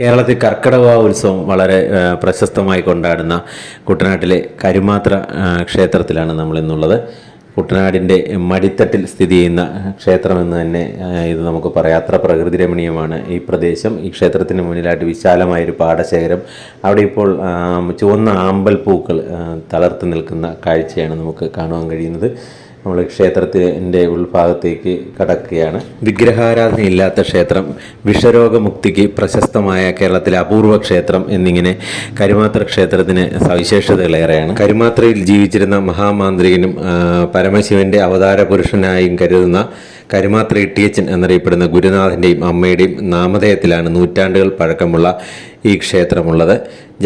കേരളത്തിൽ കർക്കിടക ഉത്സവം വളരെ പ്രശസ്തമായി കൊണ്ടാടുന്ന കുട്ടനാട്ടിലെ കരുമാത്ര ക്ഷേത്രത്തിലാണ് നമ്മൾ ഇന്നുള്ളത്. കുട്ടനാടിന്റെ മടിത്തട്ടിൽ സ്ഥിതി ചെയ്യുന്ന ക്ഷേത്രമെന്ന് തന്നെ ഇത് നമുക്ക് പറയാം. അത്ര പ്രകൃതി രമണീയമാണ് ഈ പ്രദേശം. ഈ ക്ഷേത്രത്തിന് മുന്നിലായിട്ട് വിശാലമായൊരു പാടശേഖരം. അവിടെ ഇപ്പോൾ ചുവന്ന ആമ്പൽ പൂക്കൾ തളർത്ത് നിൽക്കുന്ന കാഴ്ചയാണ് നമുക്ക് കാണുവാൻ കഴിയുന്നത്. നമ്മൾ ക്ഷേത്രത്തിന്റെ ഉൾഭാഗത്തേക്ക് കടക്കുകയാണ്. വിഗ്രഹാരാധന ഇല്ലാത്ത ക്ഷേത്രം വിഷരോഗമുക്തിക്ക് പ്രശസ്തമായ കേരളത്തിലെ അപൂർവ ക്ഷേത്രം എന്നിങ്ങനെ കരുമാത്ര ക്ഷേത്രത്തിന് സവിശേഷതകളേറെയാണ്. കരുമാത്രയിൽ ജീവിച്ചിരുന്ന മഹാമാന്ത്രികനും പരമശിവന്റെ അവതാര പുരുഷനായും കരുതുന്ന കരുമാത്ര ഇട്ടിയച്ചൻ എന്നറിയപ്പെടുന്ന ഗുരുനാഥന്റെയും അമ്മയുടെയും നാമധേയത്തിലാണ് നൂറ്റാണ്ടുകൾ പഴക്കമുള്ള ഈ ക്ഷേത്രമുള്ളത്.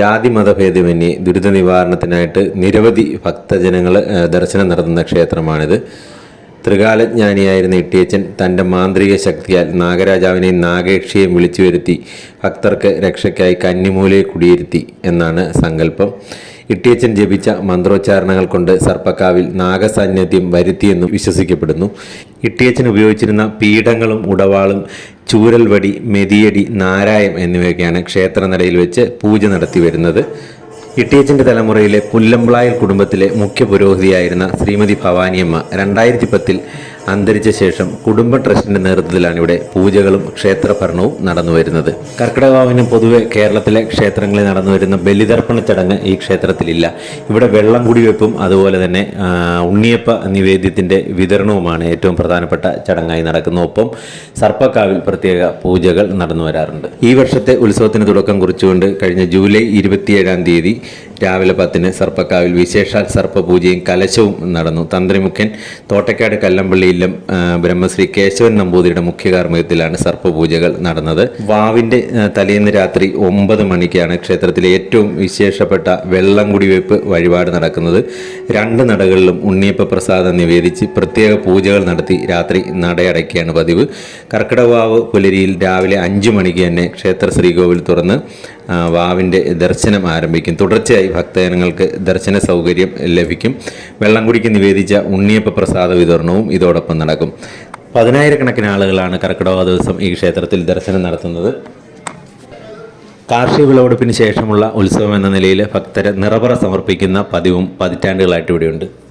ജാതി മതഭേദമന്യേ ദുരിത നിവാരണത്തിനായിട്ട് നിരവധി ഭക്തജനങ്ങൾ ദർശനം നടത്തുന്ന ക്ഷേത്രമാണിത്. ത്രികാലജ്ഞാനിയായിരുന്ന ഇട്ടിയച്ചൻ തന്റെ മാന്ത്രിക ശക്തിയാൽ നാഗരാജാവിനെയും നാഗേക്ഷിയെയും വിളിച്ചു വരുത്തി ഭക്തർക്ക് രക്ഷയ്ക്കായി കന്നിമൂലയെ കുടിയിരുത്തി എന്നാണ് സങ്കല്പം. ഇട്ടിയച്ചൻ ജപിച്ച മന്ത്രോച്ചാരണങ്ങൾ കൊണ്ട് സർപ്പക്കാവിൽ നാഗസാന്നിധ്യം വരുത്തിയെന്നും വിശ്വസിക്കപ്പെടുന്നു. ഇട്ടിയച്ചൻ ഉപയോഗിച്ചിരുന്ന പീഠങ്ങളും ഉടവാളും ചൂരൽവടി മെതിയടി നാരായം എന്നിവയൊക്കെയാണ് ക്ഷേത്രനടയിൽ വെച്ച് പൂജ നടത്തി വരുന്നത്. ഇട്ടിയച്ചന്റെ തലമുറയിലെ പുല്ലമ്പ്ളായൽ കുടുംബത്തിലെ മുഖ്യ പുരോഹിതിയായിരുന്ന ശ്രീമതി ഭവാനിയമ്മ രണ്ടായിരത്തി പത്തിൽ അന്തരിച്ച ശേഷം കുടുംബ ട്രസ്റ്റിന്റെ നേതൃത്വത്തിലാണ് ഇവിടെ പൂജകളും ക്ഷേത്രഭരണവും നടന്നു വരുന്നത് കർക്കിടകവാവിന് പൊതുവെ കേരളത്തിലെ ക്ഷേത്രങ്ങളിൽ നടന്നു വരുന്ന ബലിതർപ്പണ ചടങ്ങ് ഈ ക്ഷേത്രത്തിലില്ല. ഇവിടെ വെള്ളം കുടിവെപ്പും അതുപോലെ തന്നെ ഉണ്ണിയപ്പ നിവേദ്യത്തിന്റെ വിതരണവുമാണ് ഏറ്റവും പ്രധാനപ്പെട്ട ചടങ്ങായി നടക്കുന്നത് ഒപ്പം സർപ്പക്കാവിൽ പ്രത്യേക പൂജകൾ നടന്നു വരാറുണ്ട് ഈ വർഷത്തെ ഉത്സവത്തിന് തുടക്കം കുറിച്ചുകൊണ്ട് കഴിഞ്ഞ ജൂലൈ ഇരുപത്തിയേഴാം തീയതി രാവിലെ പത്തിന് സർപ്പക്കാവിൽ വിശേഷാൽ സർപ്പപൂജയും കലശവും നടന്നു. തന്ത്രിമുഖ്യൻ തോട്ടക്കാട് കല്ലമ്പള്ളിയിലും ബ്രഹ്മശ്രീ കേശവൻ നമ്പൂതിരിയുടെ മുഖ്യ കാർമ്മികത്തിലാണ് സർപ്പപൂജകൾ നടന്നത്. വാവിന്റെ തലേന്ന് രാത്രി ഒമ്പത് മണിക്കാണ് ക്ഷേത്രത്തിലെ ഏറ്റവും വിശേഷപ്പെട്ട വെള്ളം കുടിവെപ്പ് വഴിപാട് നടക്കുന്നത്. രണ്ട് നടകളിലും ഉണ്ണിയപ്പ പ്രസാദം നിവേദിച്ച് പ്രത്യേക പൂജകൾ നടത്തി രാത്രി നടയടയ്ക്കുകയാണ് പതിവ്. കർക്കിടവാവ് പുലരിയിൽ രാവിലെ അഞ്ചു മണിക്ക് തന്നെ ക്ഷേത്ര ശ്രീകോവിൽ തുറന്ന് വാവിന്റെ ദർശനം ആരംഭിക്കും. തുടർച്ചയായി ഭക്തജനങ്ങൾക്ക് ദർശന സൗകര്യം ലഭിക്കും. വെള്ളം കുടിക്ക് നിവേദിച്ച ഉണ്ണിയപ്പ പ്രസാദ വിതരണവും ഇതോടൊപ്പം നടക്കും. പതിനായിരക്കണക്കിന് ആളുകളാണ് കർക്കിടക ദിവസം ഈ ക്ഷേത്രത്തിൽ ദർശനം നടത്തുന്നത്. കാർഷിക വിളവെടുപ്പിന് ശേഷമുള്ള ഉത്സവം എന്ന നിലയിൽ ഭക്തരെ നിറപറ സമർപ്പിക്കുന്ന പതിവും പതിറ്റാണ്ടുകളായിട്ട് ഇവിടെയുണ്ട്.